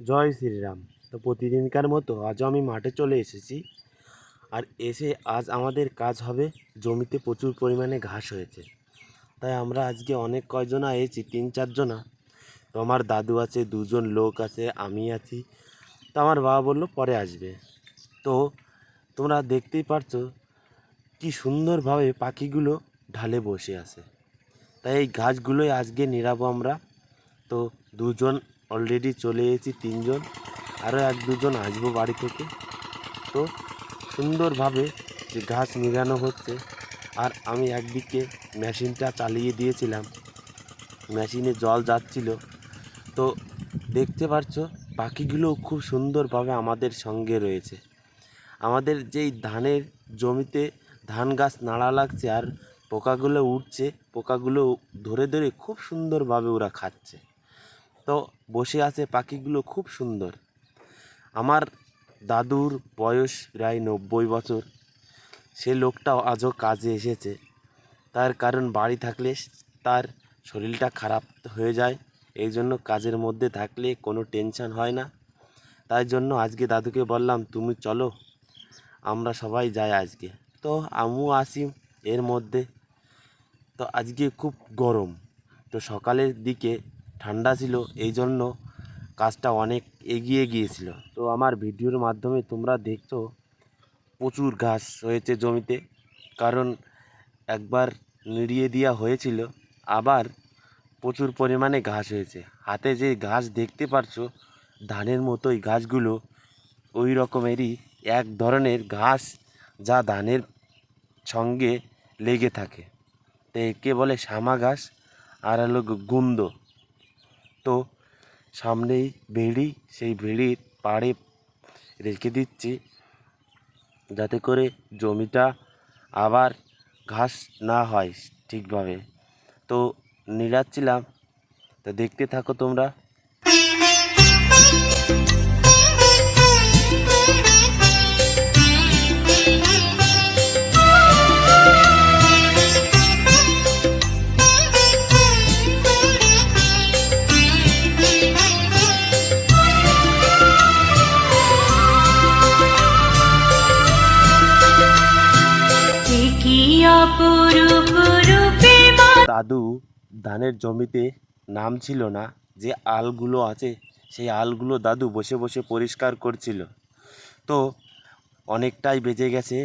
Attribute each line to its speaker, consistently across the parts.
Speaker 1: জয় শ্রীরাম। তো প্রতিদিনকার মতো আজও আমি মাঠে চলে এসেছি। আর এসে আজ আমাদের কাজ হবে জমিতে প্রচুর পরিমাণে ঘাস হয়েছে। তাই আমরা আজকে অনেক কয়জনা এসেছি তিন চারজনা তো আমার দাদু আছে, দুজন লোক আছে, আমি আছি। তো আমার বাবা বলল, পরে আসবে। তো তোমরা দেখতেই পারছ কি সুন্দরভাবে পাখিগুলো ঢালে বসে আছে। তাই এই ঘাসগুলোই আজকে নিরাবো আমরা। তো দুজন অলরেডি চলে এসেছি তিনজন আরও এক দুজন আসব বাড়ি থেকে। তো সুন্দরভাবে যে ঘাস নিগানো হচ্ছে, আর আমি একদিকে মেশিনটা চালিয়ে দিয়েছিলাম। মেশিনে জল যাচ্ছিল। তো দেখতে পাচ্ছ পাখিগুলো খুব সুন্দরভাবে আমাদের সঙ্গে রয়েছে। আমাদের যেই ধানের জমিতে ধান গাছ নাড়া লাগছে আর পোকাগুলো উঠছে, পোকাগুলো ধরে ধরে খুব সুন্দরভাবে ওরা খাচ্ছে। তো বসে আছে পাখিগুলো খুব সুন্দর। আমার দাদুর বয়স প্রায় নব্বই বছর। সে লোকটাও আজও কাজে এসেছে। তার কারণ বাড়ি থাকলে তার শরীরটা খারাপ হয়ে যায়। এই জন্য কাজের মধ্যে থাকলে কোনো টেনশন হয় না। তাই জন্য আজকে দাদুকে বললাম, তুমি চলো, আমরা সবাই যাই আজকে। তো আমিও আসি এর মধ্যে। তো আজকে খুব গরম। তো সকালের দিকে ঠান্ডা ছিল, এই জন্য কাজটা অনেক এগিয়ে গিয়েছিল। তো আমার ভিডিওর মাধ্যমে তোমরা দেখছ, প্রচুর ঘাস হয়েছে জমিতে। কারণ একবার নিড়িয়ে দেওয়া হয়েছিল, আবার প্রচুর পরিমাণে ঘাস হয়েছে। হাতে যে ঘাস দেখতে পারছ, ধানের মতোই ঘাসগুলো ওই রকমেরই এক ধরনের ঘাস যা ধানের সঙ্গে লেগে থাকে। তো একে বলে শামা ঘাস, আর হলো গুন্দ তো সামনেই ভেড়ি, সেই ভেড়ির পাড়ে রেখে দিচ্ছি। যাতে করে জমিটা আবার ঘাস না হয় ঠিকভাবে। তো নিড়াচ্ছিলাম তো দেখতে থাকো তোমরা। দাদু, ধানের জমিতে নাম ছিল না, যে আলগুলো আছে, সেই আলগুলো দাদু বসে বসে পরিষ্কার করছিল। তো অনেকটাই বেজে গেছে,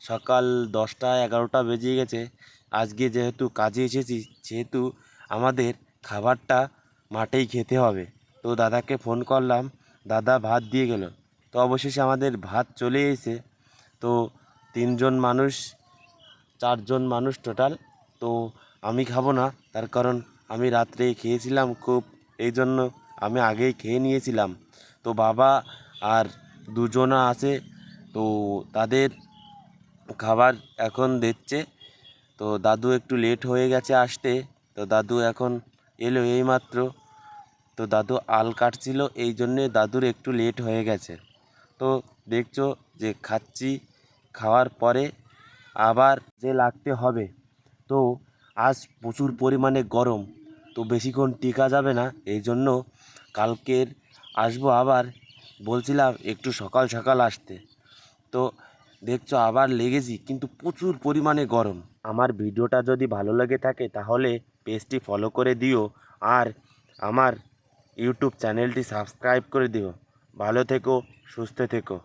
Speaker 1: সকাল দশটা এগারোটা বেজে গেছে। আজকে যেহেতু কাজে এসেছি, সেহেতু আমাদের খাবারটা মাঠেই খেতে হবে। তো দাদাকে ফোন করলাম, দাদা ভাত দিয়ে গেল। তো অবশেষে আমাদের ভাত চলে এসে তো তিনজন মানুষ চারজন মানুষ টোটাল তো আমি খাব না, তার কারণ আমি রাত্রে খেয়েছিলাম খুব, এই জন্য আমি আগেই খেয়ে নিয়েছিলাম। তো বাবা আর দুজনা আছে, তো তাদের খাবার এখন দিচ্ছে। তো দাদু একটু লেট হয়ে গেছে আসতে, তো দাদু এখন এলো এইমাত্র। তো দাদু আল কাটছিল, এই জন্যে দাদুর একটু লেট হয়ে গেছে। তো দেখছ যে খাচ্ছি, খাওয়ার পরে আবার যে লাগতে হবে। তো আজ প্রচুর পরিমাণে গরম, তো বেশিক্ষণ টিকা যাবে না, এই জন্য কালকের আসব আবার, বলছিলাম একটু সকাল সকাল আসতে। তো দেখছ আবার লেগেছি, কিন্তু প্রচুর পরিমাণে গরম। আমার ভিডিওটা যদি ভালো লেগে থাকে তাহলে পেজটি ফলো করে দিও আর আমার ইউটিউব চ্যানেলটি সাবস্ক্রাইব করে দিও। ভালো থেকো, সুস্থ থেকো।